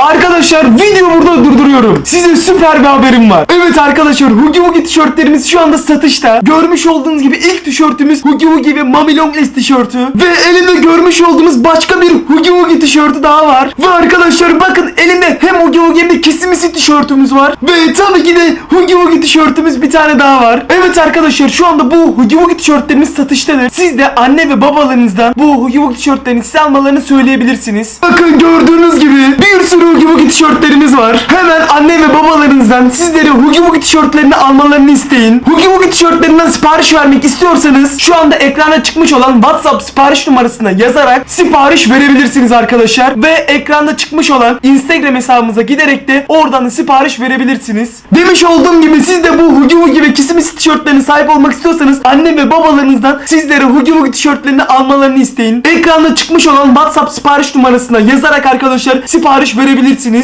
Arkadaşlar video burada durduruyorum. Size süper bir haberim var. Evet arkadaşlar Hugi Hugi tişörtlerimiz şu anda satışta. Görmüş olduğunuz gibi ilk tişörtümüz Hugi Hugi ve Mami Longless tişörtü. Ve elimde görmüş olduğunuz başka bir Hugi Hugi tişörtü daha var. Ve arkadaşlar bakın elimde hem Hugi Hugi hem de Kisimisi tişörtümüz var. Ve tabii ki de Hugi Hugi tişörtümüz bir tane daha var. Evet arkadaşlar şu anda bu Hugi Hugi tişörtlerimiz satıştadır. Siz de anne ve babalarınızdan bu Hugi Hugi tişörtlerini size almalarını söyleyebilirsiniz. Bakın gördüğünüz gibi bir sürü Hugi Hugi tişörtlerimiz var. Hemen anne ve babalarınızdan sizlere Hugi Hugi tişörtlerini almalarını isteyin. Hugi Hugi tişörtlerinden sipariş vermek istiyorsanız şu anda ekrana çıkmış olan WhatsApp sipariş numarasına yazarak sipariş verebilirsiniz arkadaşlar. Ve ekranda çıkmış olan Instagram hesabımıza giderek de oradan da sipariş verebilirsiniz. Demiş olduğum gibi siz de bu Hugi Hugi ve Kisimisi tişörtlerine sahip olmak istiyorsanız anne ve babalarınızdan sizlere Hugi Hugi tişörtlerini almalarını isteyin. Ekranda çıkmış olan WhatsApp sipariş numarasına yazarak arkadaşlar sipariş verebilirsiniz.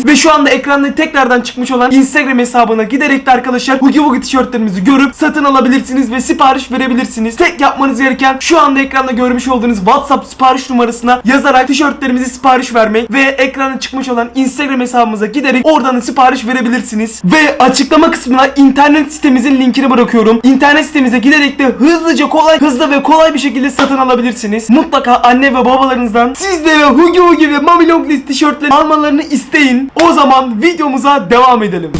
Ve şu anda ekranda tekrardan çıkmış olan Instagram hesabına giderek de arkadaşlar Hugi Hugi tişörtlerimizi görüp satın alabilirsiniz ve sipariş verebilirsiniz. Tek yapmanız gereken şu anda ekranda görmüş olduğunuz WhatsApp sipariş numarasına yazarak tişörtlerimizi sipariş vermek ve ekrana çıkmış olan Instagram hesabımıza giderek oradan da sipariş verebilirsiniz. Ve açıklama kısmına internet sitemizin linkini bırakıyorum. İnternet sitemize giderek de hızlıca kolay hızlı ve kolay bir şekilde satın alabilirsiniz. Mutlaka anne ve babalarınızdan sizlere Hugi Hugi ve Mami Longless tişörtleri almalarını isteyin. O zaman videomuza devam edelim.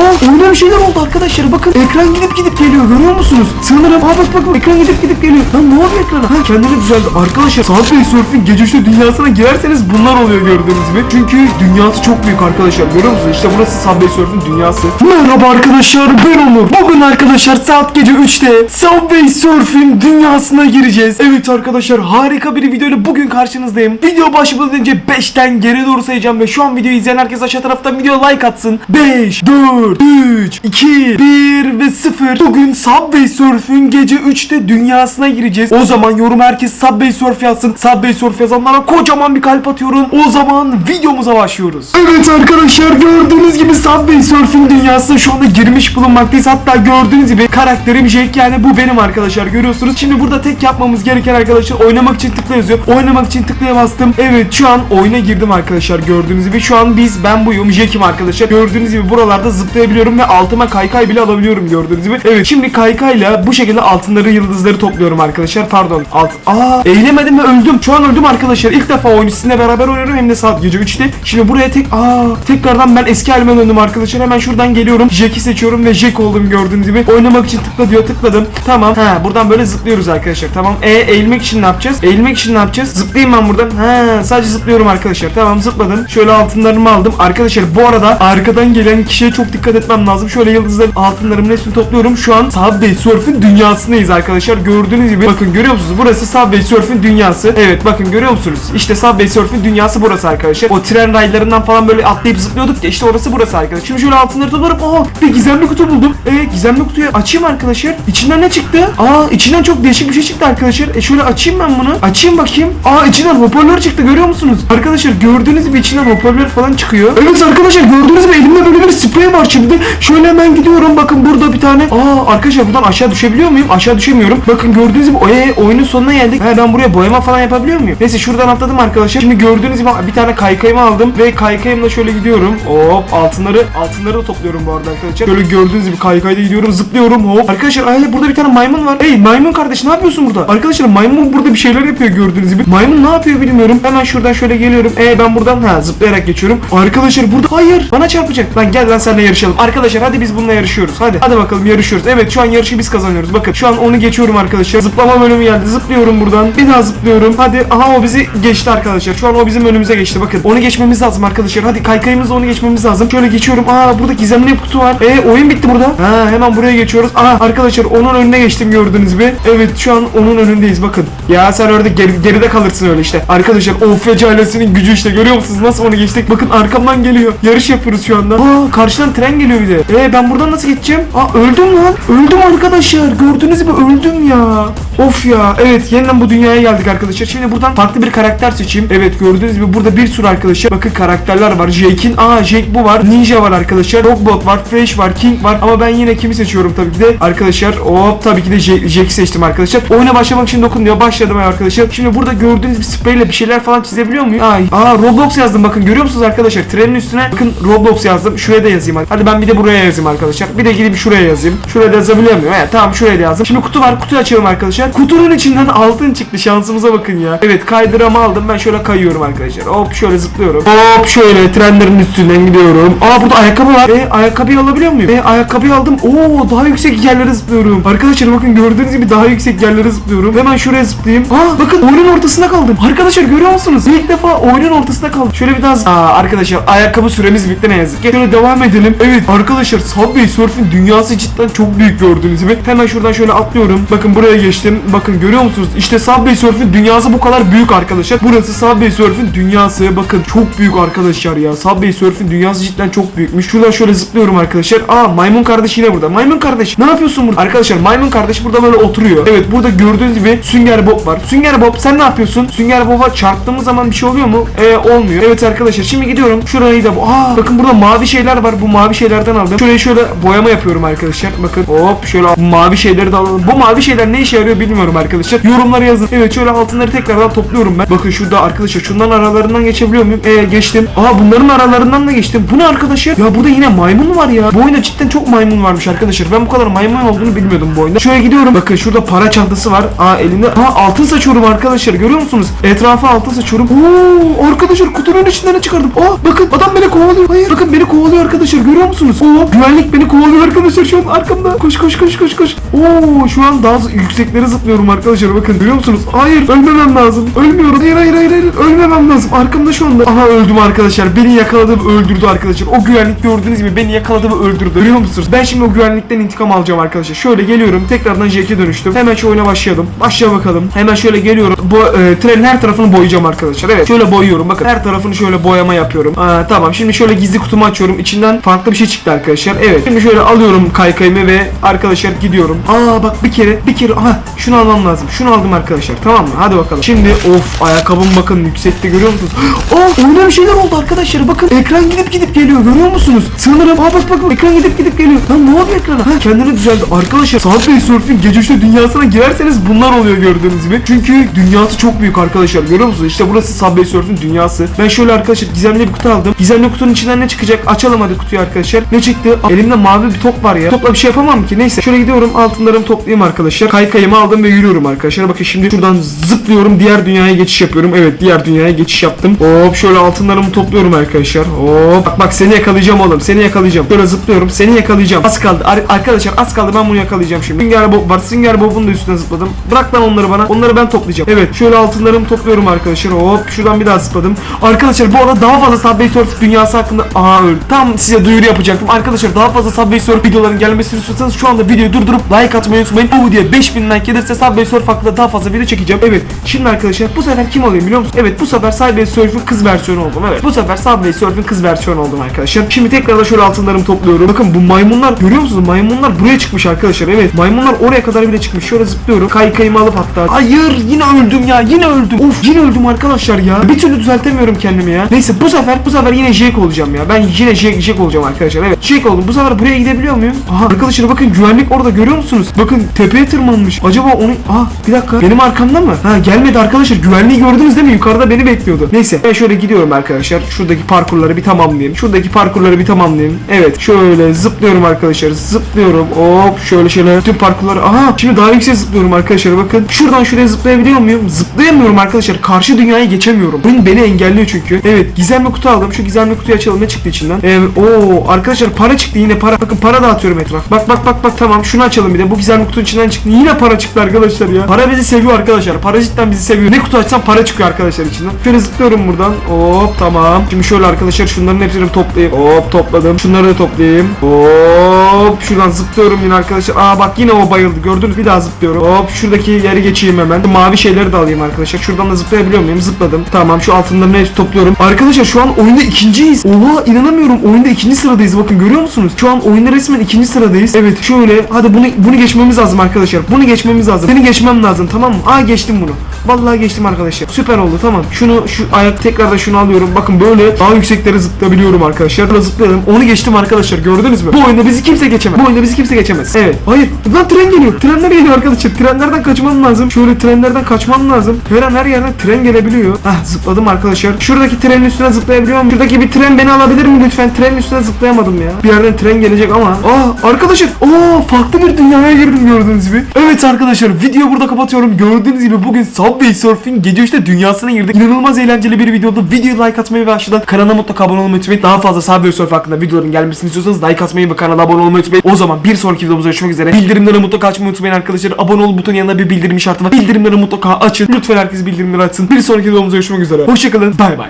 Aa oyuna bir şeyler oldu arkadaşlar. Bakın ekran gidip gidip geliyor görüyor musunuz? Sanırım aa bak bak bak ekran gidip gidip geliyor. Lan ne oluyor ekrana? Ha kendini düzeldi. Arkadaşlar Subway Surf'in gece üçte dünyasına girerseniz bunlar oluyor gördüğünüz gibi. Çünkü dünyası çok büyük arkadaşlar. Görüyor musunuz? İşte burası Subway Surf'in dünyası. Merhaba arkadaşlar ben Onur. Bugün arkadaşlar saat gece 3'te Subway Surf'in dünyasına gireceğiz. Evet arkadaşlar harika bir videoyla bugün karşınızdayım. Video başlamadan önce 5'ten geri doğru sayacağım ve şu an videoyu izleyen herkes aşağı taraftan video like atsın. 5, 4, 3, 2, 1 ve 0. Bugün Subway Surf'ün gece 3'te dünyasına gireceğiz. O zaman yorum herkes Subway Surf yazsın. Subway Surf yazanlara kocaman bir kalp atıyorum. O zaman videomuza başlıyoruz. Evet arkadaşlar gördüğünüz gibi Subway Surf'ün dünyasına şu anda girmiş bulunmaktayız. Hatta gördüğünüz gibi karakterim Jake yani bu benim arkadaşlar görüyorsunuz. Şimdi burada tek yapmamız gereken arkadaşlar oynamak için tıkla yazıyor. Oynamak için tıklaya bastım. Evet şu an oyuna girdim arkadaşlar gördüğünüz gibi. Şu an biz ben buyum Jake'im arkadaşlar. Gördüğünüz gibi buralarda zıplayabiliyorum ve altıma kaykay bile alabiliyorum gördüğünüz gibi. Evet şimdi kaykayla bu şekilde altınları yıldızları topluyorum arkadaşlar. Pardon. Alt Aa eğilemedim ve öldüm. Şu an öldüm arkadaşlar. İlk defa oyunu sizinle beraber oynuyorum hem de saat gece 3'te. Şimdi buraya tek aa tekrardan ben eski halime döndüm arkadaşlar. Hemen şuradan geliyorum. Jack'i seçiyorum ve Jack oldum gördüğünüz gibi. Oynamak için tıkla diyor. Tıkladım. Tamam. Ha buradan böyle zıplıyoruz arkadaşlar. Tamam. E eğilmek için ne yapacağız? Eğilmek için ne yapacağız? Zıplayayım ben buradan. Ha sadece zıplıyorum arkadaşlar. Tamam zıpladım. Şöyle altınlarımı aldım. Arkadaşlar bu arada arkadan gelen kişiye çok dikkat etmem lazım. Şöyle yıldızların altınlarımın hepsini topluyorum. Şu an Subway Surf'ün dünyasındayız arkadaşlar. Gördüğünüz gibi bakın görüyor musunuz? Burası Subway Surf'ün dünyası. Evet bakın görüyor musunuz? İşte Subway Surf'ün dünyası burası arkadaşlar. O tren raylarından falan böyle atlayıp zıplıyorduk ya işte orası burası arkadaşlar. Şimdi şöyle altınları toplarım. Aa bir gizemli kutu buldum. E gizemli kutuyu açayım arkadaşlar. İçinden ne çıktı? Aa içinden çok değişik bir şey çıktı arkadaşlar. E şöyle açayım ben bunu. Açayım bakayım. Aa içinden hoparlör çıktı görüyor musunuz? Arkadaşlar gördüğünüz gibi içinden hoparlör falan çıkıyor. Evet arkadaşlar gördüğünüz gibi elimde böyle bir sprey var şimdi. Şöyle hemen gidiyorum. Bakın burada bir tane. Aa arkadaşlar buradan aşağı düşebiliyor muyum? Aşağı düşemiyorum. Bakın gördüğünüz gibi e, oyunun sonuna geldik. He, ben buraya boyama falan yapabiliyor muyum? Neyse şuradan atladım arkadaşlar. Şimdi gördüğünüz gibi bir tane kaykayımı aldım ve kaykayımla şöyle gidiyorum. Hop altınları altınları da topluyorum bu arada arkadaşlar. Şöyle gördüğünüz gibi kaykayda gidiyorum zıplıyorum hop. Arkadaşlar ay burada bir tane maymun var. Hey maymun kardeş ne yapıyorsun burada? Arkadaşlar maymun burada bir şeyler yapıyor gördüğünüz gibi. Maymun ne yapıyor bilmiyorum. Hemen şuradan şöyle geliyorum. E ben buradan ha zıplayarak geçiyorum. Arkadaşlar burada hayır bana çarpacak. Lan gel lan seninle yarışalım. Arkadaşlar hadi biz bununla yarışıyoruz. Hadi hadi bakalım yarışıyoruz. Evet şu an yarışı biz kazanıyoruz. Bakın şu an onu geçiyorum arkadaşlar. Zıplama bölümü geldi. Zıplıyorum buradan. Bir daha zıplıyorum. Hadi aha o bizi geçti arkadaşlar. Şu an o bizim önümüze geçti. Bakın onu geçmemiz lazım arkadaşlar. Hadi kaykayımızla onu geçmemiz lazım. Şöyle geçiyorum. Aa burada gizemli kutu var. E oyun bitti burada. Ha hemen buraya geçiyoruz. Aha arkadaşlar onun önüne geçtim gördüğünüz gibi. Evet şu an onun önündeyiz bakın. Ya sen orada geri- geride kalırsın öyle işte. Arkadaşlar Ofya ailesinin gücü işte görüyor musunuz nasıl onu geçtik? Bakın arkamdan geliyor. Yarış yapıyoruz şu anda. Aa karşıdan tren tren geliyor bir de. E ben buradan nasıl geçeceğim? Aa öldüm lan. Öldüm arkadaşlar. Gördüğünüz gibi öldüm ya. Of ya. Evet yeniden bu dünyaya geldik arkadaşlar. Şimdi buradan farklı bir karakter seçeyim. Evet gördüğünüz gibi burada bir sürü arkadaşlar. Bakın karakterler var. Jake'in. Aa Jake bu var. Ninja var arkadaşlar. Rogbot var. Fresh var. King var. Ama ben yine kimi seçiyorum tabii ki de. Arkadaşlar hop tabii ki de Jake- Jake'i seçtim arkadaşlar. Oyuna başlamak için dokun diyor. Başladım arkadaşlar. Şimdi burada gördüğünüz bir spreyle bir şeyler falan çizebiliyor muyum? Ay. Aa Roblox yazdım bakın görüyor musunuz arkadaşlar? Trenin üstüne bakın Roblox yazdım. Şuraya da yazayım hadi. Ben bir de buraya yazayım arkadaşlar. Bir de gidip şuraya yazayım. Şuraya da yazabiliyor muyum? Evet tamam şuraya da yazdım. Şimdi kutu var. Kutuyu açalım arkadaşlar. Kutunun içinden altın çıktı. Şansımıza bakın ya. Evet kaydıramı aldım. Ben şöyle kayıyorum arkadaşlar. Hop şöyle zıplıyorum. Hop şöyle trenlerin üstünden gidiyorum. Aa burada ayakkabı var. E ayakkabıyı alabiliyor muyum? E ayakkabıyı aldım. Oo daha yüksek yerlere zıplıyorum. Arkadaşlar bakın gördüğünüz gibi daha yüksek yerlere zıplıyorum. Hemen şuraya zıplayayım. Aa bakın oyunun ortasında kaldım. Arkadaşlar görüyor musunuz? İlk defa oyunun ortasında kaldım. Şöyle bir daha zıp- Aa arkadaşlar ayakkabı süremiz bitti ne yazık ki. Şöyle devam edelim. Evet arkadaşlar Subway Surf'in dünyası cidden çok büyük gördüğünüz gibi. Hemen şuradan şöyle atlıyorum. Bakın buraya geçtim. Bakın görüyor musunuz? İşte Subway Surf'in dünyası bu kadar büyük arkadaşlar. Burası Subway Surf'in dünyası. Bakın çok büyük arkadaşlar ya. Subway Surf'in dünyası cidden çok büyükmüş. Şuradan şöyle zıplıyorum arkadaşlar. Aa maymun kardeş yine burada. Maymun kardeş ne yapıyorsun burada? Arkadaşlar maymun kardeş burada böyle oturuyor. Evet burada gördüğünüz gibi Sünger Bob var. Sünger Bob sen ne yapıyorsun? Sünger Bob'a çarptığımız zaman bir şey oluyor mu? Ee, olmuyor. Evet arkadaşlar şimdi gidiyorum. Şurayı da Aa bakın burada mavi şeyler var. Bu mavi şeylerden aldım. Şurayı şöyle boyama yapıyorum arkadaşlar. Bakın hop şöyle mavi şeyleri de alalım. Bu mavi şeyler ne işe yarıyor bilmiyorum arkadaşlar. Yorumlara yazın. Evet şöyle altınları tekrardan topluyorum ben. Bakın şurada arkadaşlar şundan aralarından geçebiliyor muyum? Ee geçtim. Aa bunların aralarından da geçtim. Bu ne arkadaşlar? Ya burada yine maymun var ya. Bu oyunda cidden çok maymun varmış arkadaşlar. Ben bu kadar maymun olduğunu bilmiyordum bu oyunda. Şöyle gidiyorum. Bakın şurada para çantası var. Aa elinde. Aa altın saçıyorum arkadaşlar. Görüyor musunuz? Etrafa altın saçıyorum. Oo arkadaşlar kutunun içinden çıkardım? Aa bakın adam beni kovalıyor. Hayır. Bakın beni kovalıyor arkadaşlar. Görüyor musunuz? Oo güvenlik beni kovalıyor arkadaşlar şu an arkamda. Koş koş koş koş koş. Oo şu an daha yükseklere zıplıyorum arkadaşlar. Bakın görüyor musunuz? Hayır ölmemem lazım. Ölmüyorum. Hayır hayır hayır hayır. Ölmemem lazım. Arkamda şu anda. Aha öldüm arkadaşlar. Beni yakaladı ve öldürdü arkadaşlar. O güvenlik gördüğünüz gibi beni yakaladı ve öldürdü. Görüyor musunuz? Ben şimdi o güvenlikten intikam alacağım arkadaşlar. Şöyle geliyorum. Tekrardan Jack'e dönüştüm. Hemen şu oyuna başlayalım. Başla bakalım. Hemen şöyle geliyorum. Bu e, trenin her tarafını boyayacağım arkadaşlar. Evet. Şöyle boyuyorum. Bakın her tarafını şöyle boyama yapıyorum. Aa, tamam. Şimdi şöyle gizli kutumu açıyorum. İçinden farklı bir şey çıktı arkadaşlar. Evet. Şimdi şöyle alıyorum kaykayımı ve arkadaşlar gidiyorum. Aa bak bir kere bir kere aha şunu almam lazım. Şunu aldım arkadaşlar. Tamam mı? Hadi bakalım. Şimdi of ayakkabım bakın yüksekte görüyor musunuz? Aa oyuna bir şeyler oldu arkadaşlar. Bakın ekran gidip gidip geliyor. Görüyor musunuz? Sanırım aa bak bak ekran gidip gidip geliyor. Lan ne oluyor ekrana? Ha kendini düzeldi. Arkadaşlar Subway Surf'in gece üçte dünyasına girerseniz bunlar oluyor gördüğünüz gibi. Çünkü dünyası çok büyük arkadaşlar. Görüyor musunuz? İşte burası Subway Surf'in dünyası. Ben şöyle arkadaşlar gizemli bir kutu aldım. Gizemli kutunun içinden ne çıkacak? Açalım hadi kutuyu arkadaşlar. Ne çıktı? Elimde mavi bir top var ya. Topla bir şey yapamam ki. Neyse. Şöyle gidiyorum. Altınlarımı toplayayım arkadaşlar. Kaykayımı aldım ve yürüyorum arkadaşlar. Bakın şimdi şuradan zıplıyorum. Diğer dünyaya geçiş yapıyorum. Evet diğer dünyaya geçiş yaptım. Hop şöyle altınlarımı topluyorum arkadaşlar. Hop. Bak bak seni yakalayacağım oğlum. Seni yakalayacağım. Şöyle zıplıyorum. Seni yakalayacağım. Az kaldı. Ar- arkadaşlar az kaldı. Ben bunu yakalayacağım şimdi. Sünger Bob var. Sünger Bob'un da üstüne zıpladım. Bırak lan onları bana. Onları ben toplayacağım. Evet. Şöyle altınlarımı topluyorum arkadaşlar. Hop. Şuradan bir daha zıpladım. Arkadaşlar bu arada daha fazla Subway Surf dünyası hakkında Aa öldü. Tam size duyuru yapacaktım. Arkadaşlar daha fazla Subway Surf videoların gelmesini istiyorsanız şu anda videoyu durdurup like atmayı unutmayın. Bu videoya 5000 like gelirse Subway Surf hakkında daha fazla video çekeceğim. Evet. Şimdi arkadaşlar bu sefer kim olayım biliyor musun? Evet bu sefer Subway Surf'ün kız versiyonu oldum. Evet. Bu sefer Subway Surf'ün kız versiyonu oldum arkadaşlar. Şimdi tekrardan şöyle altınlarımı topluyorum. Bakın bu maymunlar görüyor musunuz? Maymunlar buraya çıkmış arkadaşlar. Evet. Maymunlar oraya kadar bile çıkmış. Şöyle zıplıyorum. Kaykayımı alıp hatta. Hayır yine öldüm ya. Yine öldüm. Of yine öldüm arkadaşlar ya. Bir türlü düzeltemiyorum kendimi ya. Neyse bu sefer bu sefer yine Jake olacağım ya. Ben yine Jake, Jake olacağım arkadaşlar. Evet. Jake oldum. Bu sefer buraya gidebiliyor muyum? Aha arkadaşlar bakın güvenlik orada görüyor musunuz? Bakın tepeye tırmanmış. Acaba onu Aa bir dakika. Benim arkamda mı? Ha gelmedi arkadaşlar. Güvenliği gördünüz değil mi? Yukarıda beni bekliyordu. Neyse ben şöyle gidiyorum arkadaşlar. Şuradaki parkurları bir tamamlayayım. Şuradaki parkurları bir tamamlayayım. Evet şöyle zıplıyorum arkadaşlar. Zıplıyorum. Hop şöyle şöyle tüm parkurları. Aha şimdi daha yüksek zıplıyorum arkadaşlar. Bakın şuradan şuraya zıplayabiliyor muyum? Zıplayamıyorum arkadaşlar. Karşı dünyaya geçemiyorum. Beni, beni engelliyor çünkü. Evet gizemli kutu aldım. Şu gizemli kutuyu açalım. Ne çıktı içinden? Evet. Oo arkadaşlar para çıktı yine para. Bakın para dağıtıyorum etraf. Bak bak bak bak tamam. Şunu açalım bir de. Bu gizemli kutunun içinden çıktı. Yine para çıktı arkadaşlar ya. Para bizi seviyor arkadaşlar. Para cidden bizi seviyor. Ne kutu açsam para çıkıyor arkadaşlar içinden. Şöyle zıplıyorum buradan. Hop tamam. Şimdi şöyle arkadaşlar şunların hepsini toplayayım. Hop topladım. Şunları da toplayayım. Hop şuradan zıplıyorum yine arkadaşlar. Aa bak yine o bayıldı. Gördünüz bir daha zıplıyorum. Hop şuradaki yeri geçeyim hemen. Mavi şeyleri de alayım arkadaşlar. Şuradan da zıplayabiliyor muyum? Zıpladım. Tamam şu altınların hepsini topluyorum. Arkadaşlar şu an oyunda ikinci ikinciyiz. Oha inanamıyorum. Oyunda ikinci sıradayız. Bakın görüyor musunuz? Şu an oyunda resmen ikinci sıradayız. Evet şöyle. Hadi bunu bunu geçmemiz lazım arkadaşlar. Bunu geçmemiz lazım. Seni geçmem lazım tamam mı? Aa geçtim bunu. Vallahi geçtim arkadaşlar. Süper oldu tamam. Şunu şu ayak tekrardan şunu alıyorum. Bakın böyle daha yükseklere zıplayabiliyorum arkadaşlar. Böyle zıplayalım. Onu geçtim arkadaşlar. Gördünüz mü? Bu oyunda bizi kimse geçemez. Bu oyunda bizi kimse geçemez. Evet. Hayır. Lan tren geliyor. Trenler geliyor arkadaşlar. Trenlerden kaçmam lazım. Şöyle trenlerden kaçmam lazım. Her an her yerden tren gelebiliyor. Ah zıpladım arkadaşlar. Şuradaki trenin üstüne zıplayabiliyorum. Şuradaki bir tren beni alabilir mi lütfen? Trenin üstüne zıplayamadım ya. Bir yerden tren gelecek ama. Aa arkadaşlar. Oo farklı bir dünyaya girdim gördüğünüz gibi. Evet arkadaşlar video burada kapatıyorum. Gördüğünüz gibi bugün Subway Surfing gece 3'te dünyasına girdik. İnanılmaz eğlenceli bir video oldu. Videoya like atmayı ve aşağıdan kanala mutlaka abone olmayı unutmayın. Daha fazla Subway Surf hakkında videoların gelmesini istiyorsanız like atmayı ve kanala abone olmayı unutmayın. O zaman bir sonraki videomuzda görüşmek üzere. Bildirimleri mutlaka açmayı unutmayın arkadaşlar. Abone ol butonun yanında bir bildirim işareti var. Bildirimleri mutlaka açın. Lütfen herkes bildirimleri açsın. Bir sonraki videomuzda görüşmek üzere. Hoşçakalın. Bay bay.